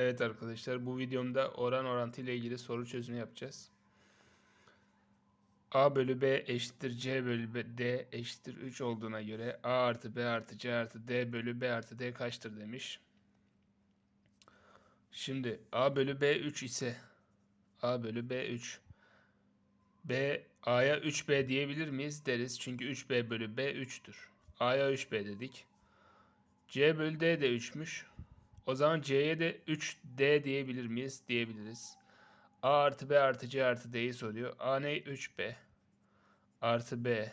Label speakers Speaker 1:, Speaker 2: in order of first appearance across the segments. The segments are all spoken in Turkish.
Speaker 1: Evet arkadaşlar bu videomda oran orantı ile ilgili soru çözümü yapacağız. A bölü B eşittir C bölü B- D eşittir 3 olduğuna göre A artı B artı C artı D bölü B artı D kaçtır demiş. Şimdi A bölü B 3 ise A bölü B 3 B A'ya 3B diyebilir miyiz? Deriz. Çünkü 3B bölü B 3'tür. A'ya 3B dedik. C bölü D de 3'müş. O zaman C'ye de 3D diyebilir miyiz? Diyebiliriz. A artı B artı C artı D'yi soruyor. A ne? 3B. Artı B.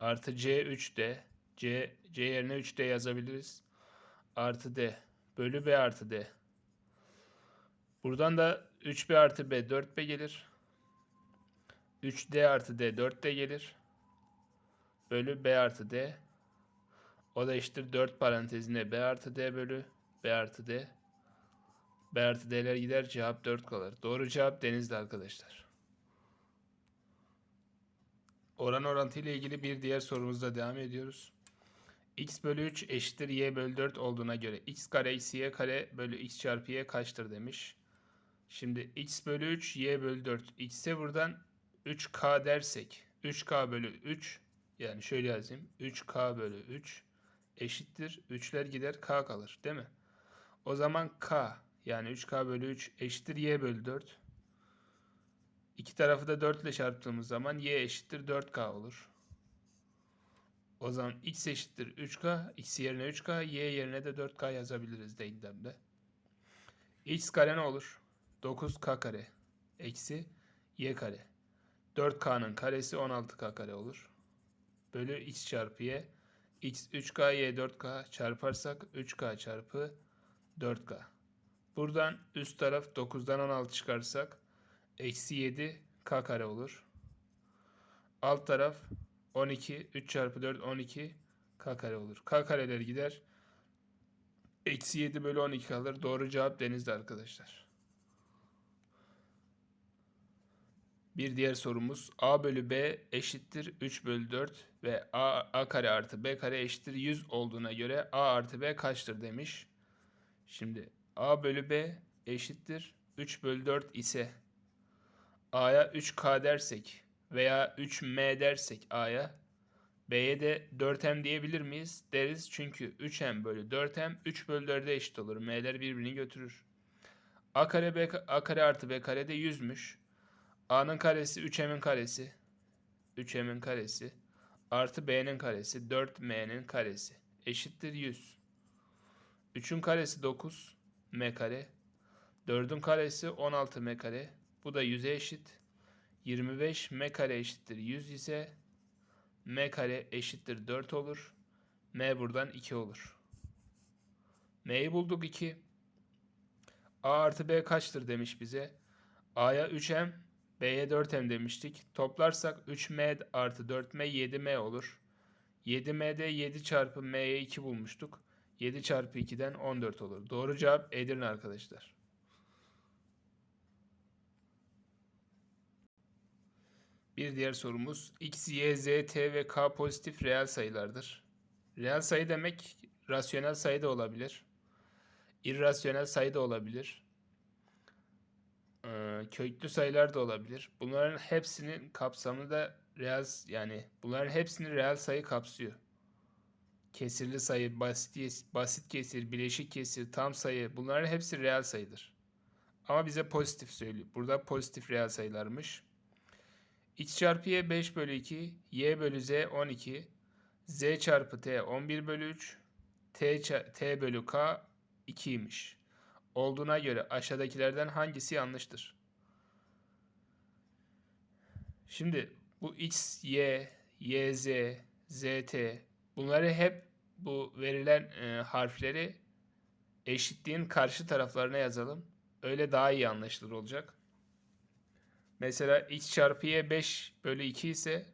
Speaker 1: Artı C 3D. C, C yerine 3D yazabiliriz. Artı D. Bölü B artı D. Buradan da 3B artı B 4B gelir. 3D artı D 4D gelir. Bölü B artı D. O da eşittir 4 parantezinde B artı D bölü B artı D. B artı D'ler gider cevap 4 kalır. Doğru cevap Denizli arkadaşlar. Oran orantı ile ilgili bir diğer sorumuzda devam ediyoruz. x bölü 3 eşittir y bölü 4 olduğuna göre x kare eksi y kare bölü x çarpı y kaçtır demiş. Şimdi x bölü 3 y bölü 4. x'e buradan 3k dersek 3k bölü 3 yani şöyle yazayım 3k bölü 3 eşittir 3'ler gider k kalır değil mi? O zaman k yani 3k bölü 3 eşittir y bölü 4. İki tarafı da 4 ile çarptığımız zaman y eşittir 4k olur. O zaman x eşittir 3k, x yerine 3k, y yerine de 4k yazabiliriz denklemde. x kare ne olur? 9k kare eksi y kare. 4k'nın karesi 16k kare olur. Bölü x çarpı y. x 3k, y 4k çarparsak 3k çarpı 4k. Buradan üst taraf 9'dan 16 çıkarsak eksi 7 k kare olur. Alt taraf 12 3 çarpı 4 12 k kare olur. K kareler gider. Eksi 7 bölü 12 kalır. Doğru cevap denizde arkadaşlar. Bir diğer sorumuz a bölü b eşittir 3 bölü 4 ve a, a kare artı b kare eşittir 100 olduğuna göre a artı b kaçtır demiş. Şimdi a bölü b eşittir 3 bölü 4 ise a'ya 3k dersek veya 3m dersek a'ya b'ye de 4m diyebilir miyiz? Deriz çünkü 3m bölü 4m 3 bölü 4'e eşit olur. m'ler birbirini götürür. a kare, b, a kare artı b kare de 100'müş. a'nın karesi 3m'in karesi. 3m'in karesi artı b'nin karesi 4m'nin karesi eşittir 100. 3'ün karesi 9 m kare. 4'ün karesi 16 m kare. Bu da 100'e eşit. 25 m kare eşittir 100 ise m kare eşittir 4 olur. m buradan 2 olur. m'yi bulduk 2. a artı b kaçtır demiş bize. a'ya 3m, b'ye 4m demiştik. Toplarsak 3m artı 4m 7m olur. 7m'de 7 çarpı m'ye 2 bulmuştuk. 7 çarpı 2'den 14 olur. Doğru cevap Edirne arkadaşlar. Bir diğer sorumuz x, y, z, t ve k pozitif reel sayılardır. Reel sayı demek rasyonel sayı da olabilir. İrrasyonel sayı da olabilir. Ee, köklü sayılar da olabilir. Bunların hepsinin kapsamı da reel yani bunların hepsini reel sayı kapsıyor. Kesirli sayı, basit, basit kesir, bileşik kesir, tam sayı bunların hepsi reel sayıdır. Ama bize pozitif söylüyor. Burada pozitif reel sayılarmış. x çarpı y 5 bölü 2, y bölü z 12, z çarpı t 11 bölü 3, t, t bölü k 2'ymiş. Olduğuna göre aşağıdakilerden hangisi yanlıştır? Şimdi bu x, y, y, z, z, t bunları hep bu verilen e, harfleri eşitliğin karşı taraflarına yazalım. Öyle daha iyi anlaşılır olacak. Mesela x çarpı y 5 bölü 2 ise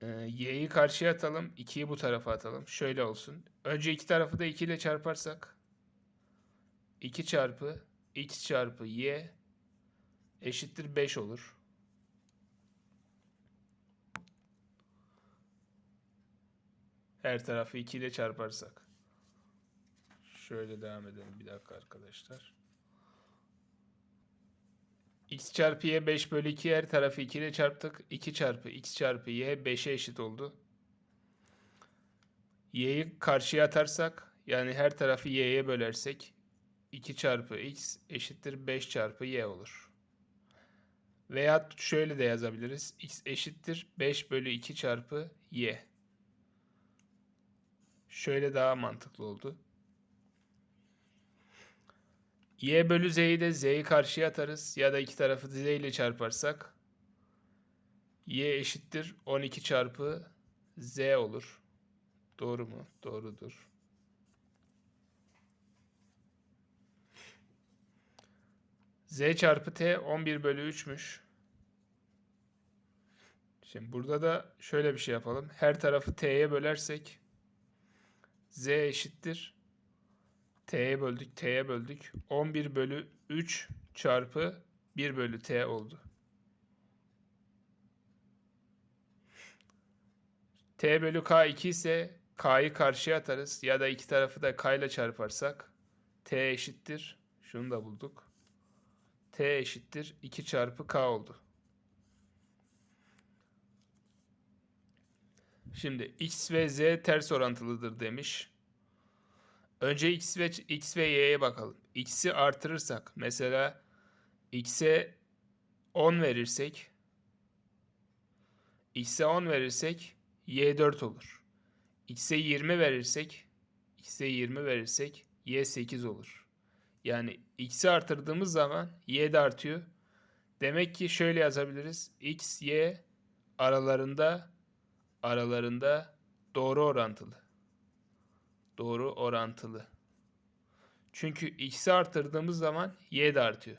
Speaker 1: e, y'yi karşıya atalım. 2'yi bu tarafa atalım. Şöyle olsun. Önce iki tarafı da 2 ile çarparsak 2 çarpı x çarpı y eşittir 5 olur. Her tarafı 2 ile çarparsak. Şöyle devam edelim bir dakika arkadaşlar. x çarpı y 5 bölü 2 her tarafı 2 ile çarptık. 2 çarpı x çarpı y 5'e eşit oldu. y'yi karşıya atarsak yani her tarafı y'ye bölersek 2 çarpı x eşittir 5 çarpı y olur. Veya şöyle de yazabiliriz. x eşittir 5 bölü 2 çarpı y. Şöyle daha mantıklı oldu. y bölü z'yi de z'yi karşıya atarız. Ya da iki tarafı z ile çarparsak y eşittir 12 çarpı z olur. Doğru mu? Doğrudur. z çarpı t 11 bölü 3'müş. Şimdi burada da şöyle bir şey yapalım. Her tarafı t'ye bölersek z eşittir. t'ye böldük, t'ye böldük. 11 bölü 3 çarpı 1 bölü t oldu. t bölü k 2 ise k'yı karşıya atarız. Ya da iki tarafı da k ile çarparsak t eşittir. Şunu da bulduk. t eşittir 2 çarpı k oldu. Şimdi x ve z ters orantılıdır demiş. Önce x ve x ve y'ye bakalım. x'i artırırsak mesela x'e 10 verirsek x'e 10 verirsek y 4 olur. x'e 20 verirsek x'e 20 verirsek y 8 olur. Yani x'i artırdığımız zaman y de artıyor. Demek ki şöyle yazabiliriz. x, y aralarında aralarında doğru orantılı. Doğru orantılı. Çünkü x'i artırdığımız zaman y de artıyor.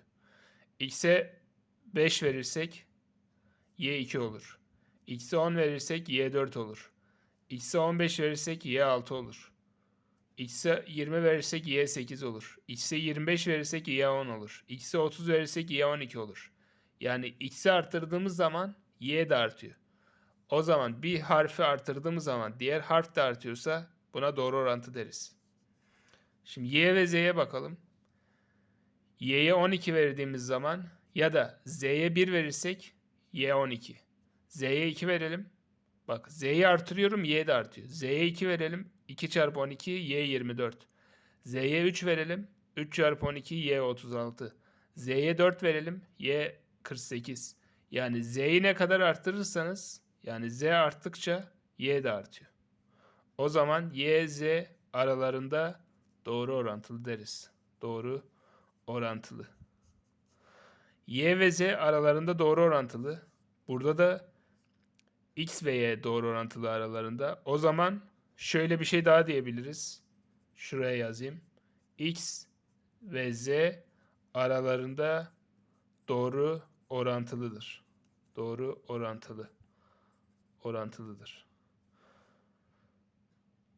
Speaker 1: x'e 5 verirsek y 2 olur. x'e 10 verirsek y 4 olur. x'e 15 verirsek y 6 olur. x'e 20 verirsek y 8 olur. x'e 25 verirsek y 10 olur. x'e 30 verirsek y 12 olur. Yani x'i arttırdığımız zaman y de artıyor. O zaman bir harfi artırdığımız zaman diğer harf de artıyorsa buna doğru orantı deriz. Şimdi y ve z'ye bakalım. y'ye 12 verdiğimiz zaman ya da z'ye 1 verirsek y 12. z'ye 2 verelim. Bak z'yi artırıyorum y de artıyor. z'ye 2 verelim. 2 çarpı 12 y 24. z'ye 3 verelim. 3 çarpı 12 y 36. z'ye 4 verelim. y 48. Yani z'yi ne kadar arttırırsanız yani z arttıkça y de artıyor. O zaman y, z aralarında doğru orantılı deriz. Doğru orantılı. Y ve z aralarında doğru orantılı. Burada da x ve y doğru orantılı aralarında. O zaman şöyle bir şey daha diyebiliriz. Şuraya yazayım. x ve z aralarında doğru orantılıdır. Doğru orantılı. Orantılıdır.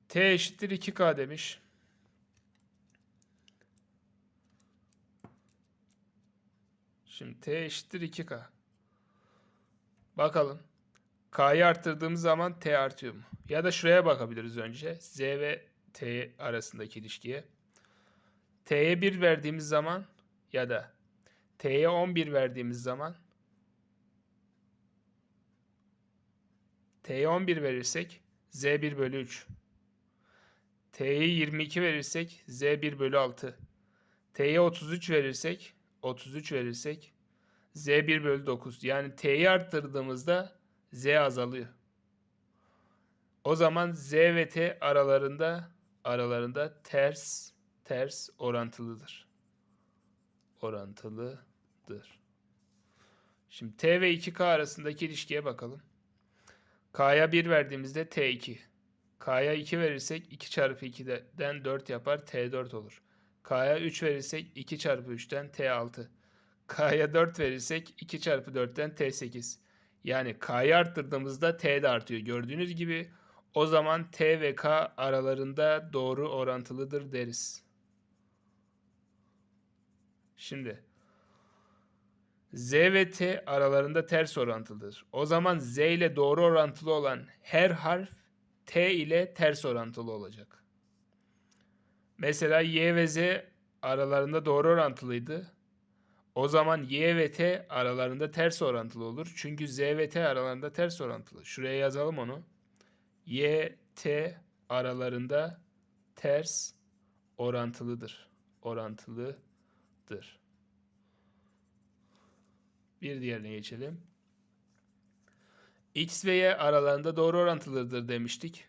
Speaker 1: T eşittir 2K demiş. Şimdi T eşittir 2K. Bakalım. K'yı arttırdığımız zaman T artıyor mu? Ya da şuraya bakabiliriz önce. Z ve T arasındaki ilişkiye. T'ye 1 verdiğimiz zaman ya da T'ye 11 verdiğimiz zaman T'ye 11 verirsek Z 1 bölü 3. T'ye 22 verirsek Z 1 bölü 6. T'ye 33 verirsek 33 verirsek Z 1 bölü 9. Yani T'yi arttırdığımızda Z azalıyor. O zaman Z ve T aralarında aralarında ters ters orantılıdır. Orantılıdır. Şimdi T ve 2K arasındaki ilişkiye bakalım. K'ya 1 verdiğimizde T2. K'ya 2 verirsek 2 çarpı 2'den 4 yapar T4 olur. K'ya 3 verirsek 2 çarpı 3'ten T6. K'ya 4 verirsek 2 çarpı 4'ten T8. Yani K'yı arttırdığımızda T de artıyor. Gördüğünüz gibi o zaman T ve K aralarında doğru orantılıdır deriz. Şimdi Z ve T aralarında ters orantılıdır. O zaman Z ile doğru orantılı olan her harf T ile ters orantılı olacak. Mesela y ve z aralarında doğru orantılıydı. O zaman y ve t aralarında ters orantılı olur. Çünkü z ve t aralarında ters orantılı. Şuraya yazalım onu. y, t aralarında ters orantılıdır. Orantılıdır. Bir diğerine geçelim. X ve Y aralarında doğru orantılıdır demiştik.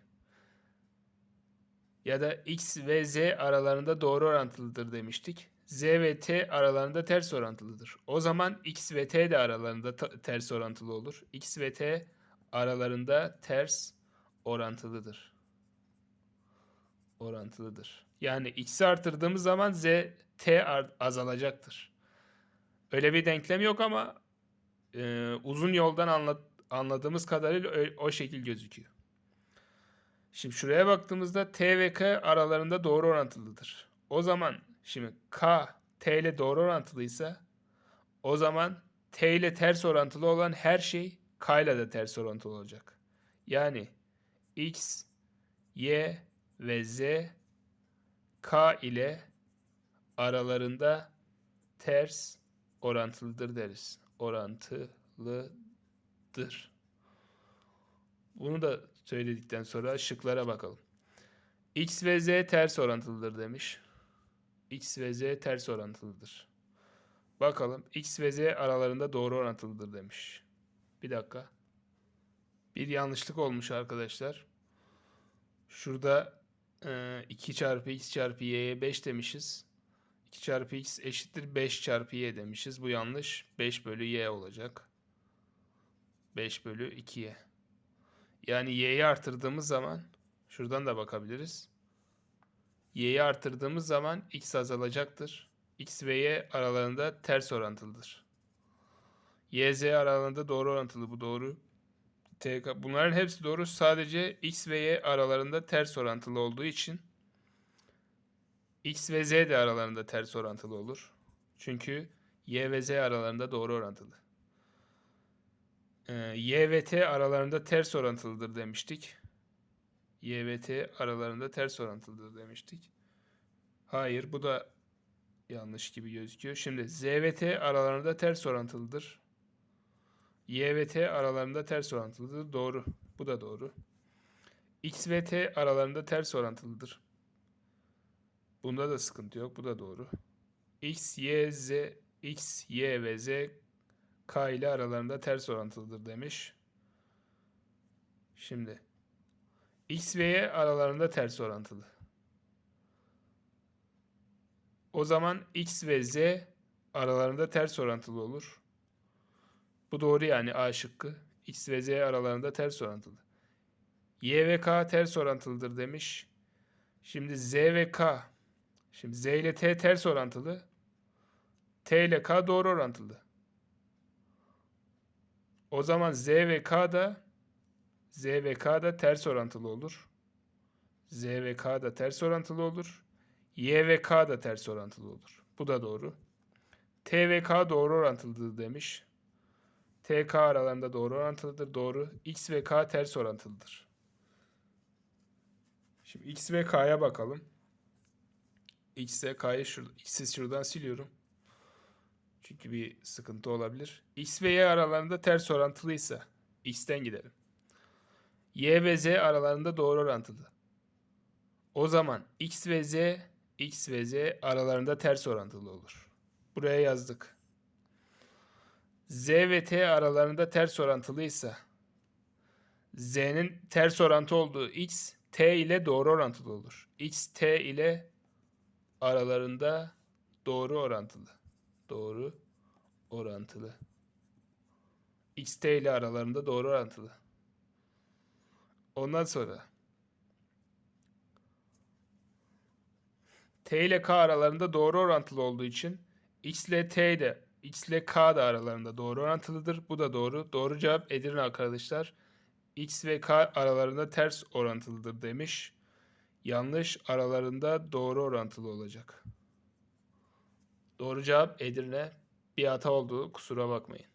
Speaker 1: Ya da X ve Z aralarında doğru orantılıdır demiştik. Z ve T aralarında ters orantılıdır. O zaman X ve T de aralarında ters orantılı olur. X ve T aralarında ters orantılıdır. Orantılıdır. Yani X'i artırdığımız zaman Z, T azalacaktır. Öyle bir denklem yok ama e, uzun yoldan anla- anladığımız kadarıyla ö- o şekil gözüküyor. Şimdi şuraya baktığımızda T ve K aralarında doğru orantılıdır. O zaman şimdi K T ile doğru orantılıysa o zaman T ile ters orantılı olan her şey K ile de ters orantılı olacak. Yani X, Y ve Z K ile aralarında ters orantılıdır deriz. Orantılıdır. Bunu da söyledikten sonra şıklara bakalım. X ve Z ters orantılıdır demiş. X ve Z ters orantılıdır. Bakalım X ve Z aralarında doğru orantılıdır demiş. Bir dakika. Bir yanlışlık olmuş arkadaşlar. Şurada e, 2 çarpı x çarpı y'ye 5 demişiz. 2 çarpı x eşittir 5 çarpı y demişiz. Bu yanlış. 5 bölü y olacak. 5 bölü 2y. Yani y'yi artırdığımız zaman şuradan da bakabiliriz. y'yi artırdığımız zaman x azalacaktır. x ve y aralarında ters orantılıdır. y z aralarında doğru orantılı bu doğru. Bunların hepsi doğru. Sadece x ve y aralarında ters orantılı olduğu için x ve z de aralarında ters orantılı olur. Çünkü y ve z aralarında doğru orantılı. Ee, y ve t aralarında ters orantılıdır demiştik. y ve t aralarında ters orantılıdır demiştik. Hayır, bu da yanlış gibi gözüküyor. Şimdi z ve t aralarında ters orantılıdır. Y ve T aralarında ters orantılıdır. Doğru. Bu da doğru. X ve T aralarında ters orantılıdır. Bunda da sıkıntı yok. Bu da doğru. X, Y, Z, X, Y ve Z K ile aralarında ters orantılıdır demiş. Şimdi X ve Y aralarında ters orantılı. O zaman X ve Z aralarında ters orantılı olur. Bu doğru yani A şıkkı. X ve Z aralarında ters orantılı. Y ve K ters orantılıdır demiş. Şimdi Z ve K. Şimdi Z ile T ters orantılı. T ile K doğru orantılı. O zaman Z ve K da Z ve K da ters orantılı olur. Z ve K da ters orantılı olur. Y ve K da ters orantılı olur. Bu da doğru. T ve K doğru orantılıdır demiş. TK aralarında doğru orantılıdır. Doğru. X ve K ters orantılıdır. Şimdi X ve K'ya bakalım. X ve K'yı şur X'i şuradan siliyorum. Çünkü bir sıkıntı olabilir. X ve Y aralarında ters orantılıysa X'ten gidelim. Y ve Z aralarında doğru orantılı. O zaman X ve Z X ve Z aralarında ters orantılı olur. Buraya yazdık. Z ve T aralarında ters orantılıysa Z'nin ters orantı olduğu X T ile doğru orantılı olur. X T ile aralarında doğru orantılı. Doğru orantılı. X T ile aralarında doğru orantılı. Ondan sonra T ile K aralarında doğru orantılı olduğu için X ile T de X ile K da aralarında doğru orantılıdır. Bu da doğru. Doğru cevap Edirne arkadaşlar. X ve K aralarında ters orantılıdır demiş. Yanlış aralarında doğru orantılı olacak. Doğru cevap Edirne. Bir hata oldu. Kusura bakmayın.